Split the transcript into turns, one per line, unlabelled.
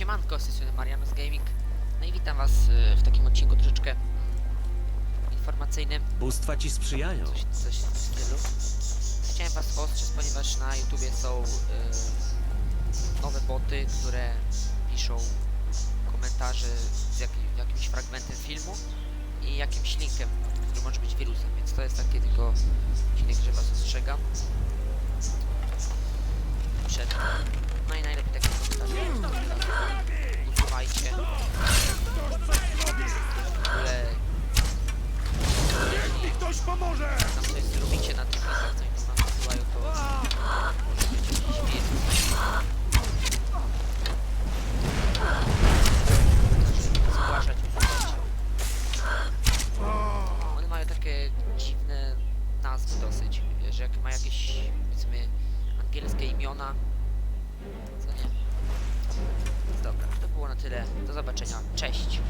Siemanko, z tej strony Marianus Gaming. No i witam was y, w takim odcinku troszeczkę informacyjnym,
Bóstwa ci sprzyjają.
coś, coś w stylu. Chciałem was ostrzec, ponieważ na YouTubie są y, nowe boty, które piszą komentarze z jakim, jakimś fragmentem filmu i jakimś linkiem, który może być wirusem, więc to jest taki tylko odcinek, że was ostrzegam.
Pomoże!
tam coś zrobicie na tych listach, co oni tam wysyłają, to może być jakiś wirus. Zgłaszać. One mają takie dziwne nazwy dosyć, że jak ma jakieś, powiedzmy, angielskie imiona, co nie? Dobra, to było na tyle. Do zobaczenia. Cześć!